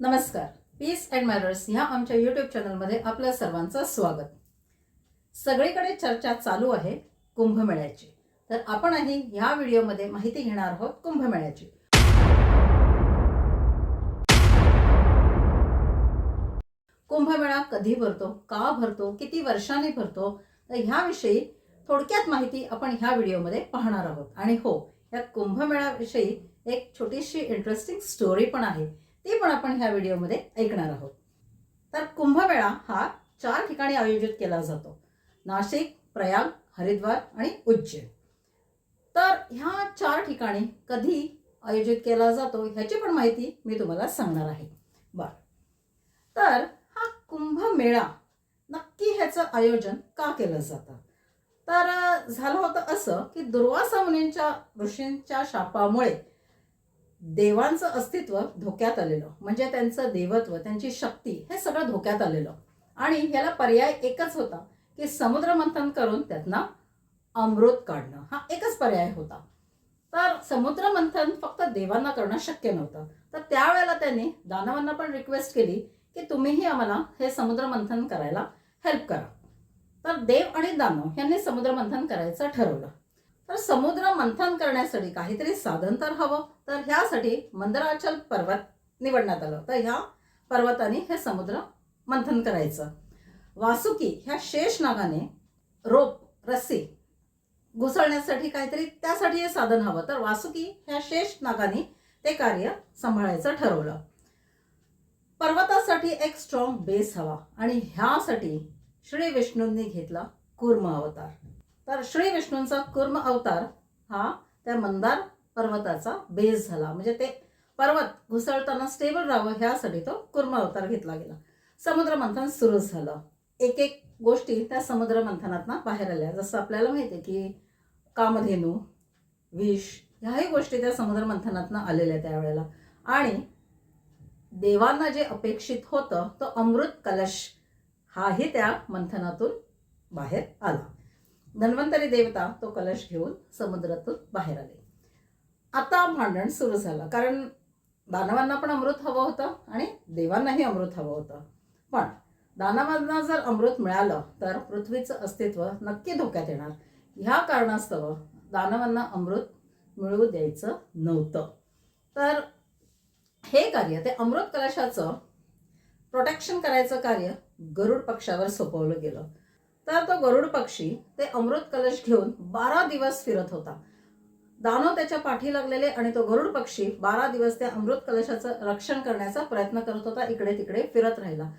नमस्कार. Peace and manners ह्या आमच्या यूट्यूब चॅनलमध्ये आपल्या सर्वांचं स्वागत. सगळीकडे चर्चा चालू आहे कुंभमेळ्याची. तर आपणही ह्या व्हिडिओमध्ये माहिती घेणार आहोत कुंभमेळ्याची. कुंभमेळा कधी भरतो का भरतो किती वर्षांनी भरतो तर ह्याविषयी थोडक्यात माहिती आपण ह्या व्हिडिओमध्ये पाहणार आहोत. आणि हो या कुंभमेळ्याविषयी एक छोटीशी इंटरेस्टिंग स्टोरी पण आहे. ती पण आपण ह्या व्हिडिओमध्ये ऐकणार आहोत. तर कुंभमेळा हा चार ठिकाणी आयोजित केला जातो. नाशिक प्रयाग हरिद्वार आणि उज्जैन. तर ह्या चार ठिकाणी कधी आयोजित केला जातो ह्याची पण माहिती मी तुम्हाला सांगणार आहे. बर. तर हा कुंभमेळा नक्की ह्याचं आयोजन का केलं जातं? तर झालं होतं असं की दुर्वासा मुनींच्या ऋषींच्या शापामुळे देवांचं अस्तित्व धोक्यात आलेलं म्हणजे त्यांचं देवत्व त्यांची शक्ती हे सगळं धोक्यात आलेलं. आणि याला पर्याय एकच होता की समुद्र मंथन करून त्यांना अमृत काढणं. हा एकच पर्याय होता. तर समुद्र मंथन फक्त देवांना करणं शक्य नव्हतं. तर त्यावेळेला त्यांनी दानवांना पण रिक्वेस्ट केली की तुम्हीही आम्हाला हे समुद्र मंथन करायला हेल्प करा. तर देव आणि दानव यांनी समुद्र मंथन करायचं ठरवलं. तर समुद्र मंथन करण्यासाठी काहीतरी साधन तर हवं. तर ह्यासाठी मंदराचल पर्वत निवडण्यात आलं. तर ह्या पर्वताने हे समुद्र मंथन करायचं. वासुकी ह्या शेष नागाने रोप रस्सी घुसळण्यासाठी काहीतरी त्यासाठी हे साधन हवं. तर वासुकी ह्या शेष नागाने ते कार्य सांभाळायचं ठरवलं. पर्वतासाठी एक स्ट्रॉंग बेस हवा आणि ह्यासाठी श्री विष्णूंनी घेतला कुर्म अवतार. तर श्री विष्णूंचा कुर्म अवतार हा त्या मंदार पर्वताचा बेस झाला. म्हणजे ते पर्वत घुसळताना स्टेबल राहावं ह्यासाठी तो कुर्म अवतार घेतला गेला. समुद्र मंथन सुरू झालं. एक एक गोष्टी त्या समुद्र मंथनातनं बाहेर आल्या. जसं आपल्याला माहिती आहे की कामधेनू विष ह्याही गोष्टी त्या समुद्र मंथनातनं आलेल्या त्यावेळेला आणि देवांना जे अपेक्षित होतं तो अमृत कलश हाही त्या मंथनातून बाहेर आला. धन्वंतरी देवता तो कलश घेऊन समुद्रातून बाहेर आले. आता भांडण सुरू झालं कारण दानवांना पण अमृत हवं होतं आणि देवांनाही अमृत हवं होतं. पण दानवांना जर अमृत मिळालं तर पृथ्वीचं अस्तित्व नक्की धोक्यात येणार. ह्या कारणास्तव दानवांना अमृत मिळवू द्यायचं नव्हतं. तर हे कार्य ते अमृत कलशाचं प्रोटेक्शन करायचं कार्य गरुड पक्षावर सोपवलं गेलं. तर तो गरुड पक्षी ते अमृत कलश घेऊन बारा दिवस फिरत होता. दानव त्याच्या पाठी लागलेले आणि तो गरुड पक्षी बारा दिवस त्या अमृत कलशाचं रक्षण करण्याचा प्रयत्न करत होता इकडे तिकडे फिरत राहिला.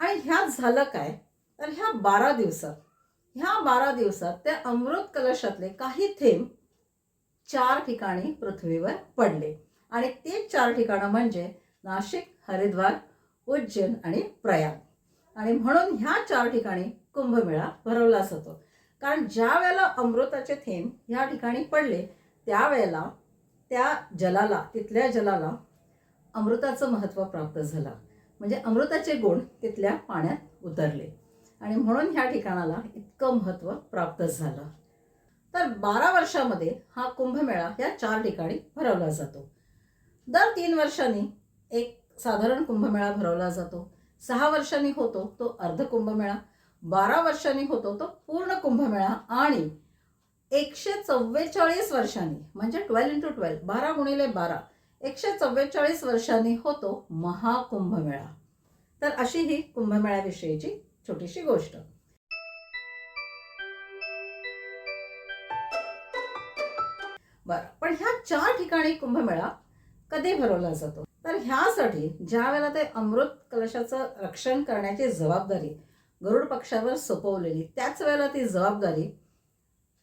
आणि ह्यात झालं काय? तर ह्या बारा दिवसात ह्या बारा दिवसात त्या अमृत कलशातले काही थेंब चार ठिकाणी पृथ्वीवर पडले. आणि ते चार ठिकाणं म्हणजे नाशिक हरिद्वार उज्जैन आणि प्रयाग. आणि म्हणून ह्या चार ठिकाणी कुंभमेळा भरवला जातो. कारण ज्या वेळेला अमृताचे थेंब ह्या ठिकाणी पडले त्यावेळेला त्या जलाला तिथल्या जलाला अमृताचं महत्त्व प्राप्त झालं. म्हणजे अमृताचे गुण तिथल्या पाण्यात उतरले. आणि म्हणून ह्या ठिकाणाला इतकं महत्त्व प्राप्त झालं. तर बारा वर्षामध्ये हा कुंभमेळा या चार ठिकाणी भरवला जातो. दर तीन वर्षांनी एक साधारण कुंभमेळा भरवला जातो. सहा वर्षांनी होतो तो अर्ध कुंभमेळा. बारा वर्षांनी होतो तो पूर्ण कुंभमेळा आणि एकशे चव्वेचाळीस वर्षांनी म्हणजे ट्वेल्व इंटू ट्वेल्व बारा गुणिले बारा एकशे चव्वेचाळीस वर्षांनी होतो महाकुंभमेळा. तर अशी ही कुंभमेळ्याविषयीची छोटीशी गोष्ट. बरं पण ह्या चार ठिकाणी कुंभमेळा कधी भरवला जातो? तर ह्यासाठी ज्या वेळेला ते अमृत कलशाचं रक्षण करण्याची जबाबदारी गरुड पक्षावर सोपवलेली. त्याच वेळेला ती जबाबदारी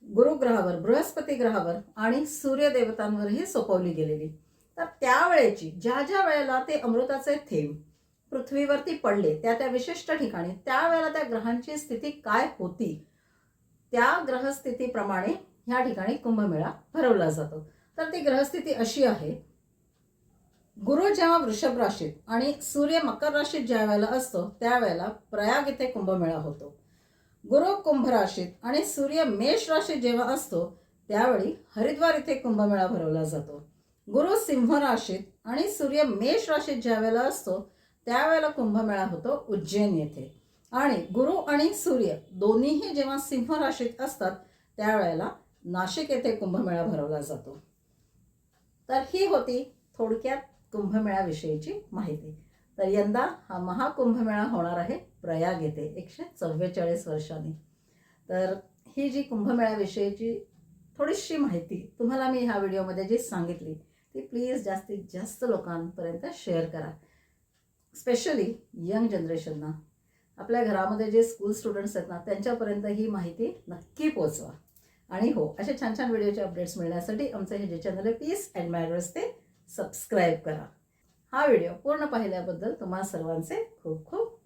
गुरुग्रहावर बृहस्पती ग्रहावर आणि सूर्यदेवतांवरही सोपवली गेलेली. तर त्यावेळेची ज्या ज्या वेळेला ते अमृताचे थेंब पृथ्वीवरती पडले त्या त्या विशिष्ट ठिकाणी त्यावेळेला त्या ग्रहांची स्थिती काय होती? त्या ग्रहस्थितीप्रमाणे ह्या ठिकाणी कुंभमेळा भरवला जातो. तर ती ग्रहस्थिती अशी आहे गुरु जेव्हा वृषभ राशीत आणि सूर्य मकर राशीत ज्या वेळेला असतो त्यावेळेला प्रयाग इथे कुंभमेळा होतो. गुरु कुंभ राशीत आणि सूर्य मेष राशीत जेव्हा असतो त्यावेळी हरिद्वार इथे कुंभमेळा भरवला जातो. गुरु सिंह राशीत आणि सूर्य मेष राशीत ज्या वेळेला असतो त्यावेळेला कुंभमेळा होतो उज्जैन येथे. आणि गुरु आणि सूर्य दोन्हीही जेव्हा सिंह राशीत असतात त्यावेळेला नाशिक येथे कुंभमेळा भरवला जातो. तर ही होती थोडक्यात कुंभमेळ्याविषयीची माहिती. तर यंदा हा महाकुंभमेळा होणार आहे प्रयाग येथे एकशे चव्वेचाळीस वर्षांनी. तर ही जी कुंभमेळ्याविषयीची थोडीशी माहिती तुम्हाला मी ह्या व्हिडिओमध्ये जी सांगितली ती प्लीज जास्तीत जास्त लोकांपर्यंत शेअर करा. स्पेशली यंग जनरेशनना. आपल्या घरामध्ये जे स्कूल स्टुडंट्स आहेत ना त्यांच्यापर्यंत ही माहिती नक्की पोचवा आणि हो असे छान छान व्हिडिओचे अपडेट्स मिळण्यासाठी आमचं हे जे चॅनल आहे पीस अँड मॅडर्स ते सबस्क्राईब करा. हा व्हिडिओ पूर्ण पाहिल्याबद्दल तुम्हा सर्वांचे खूप खूप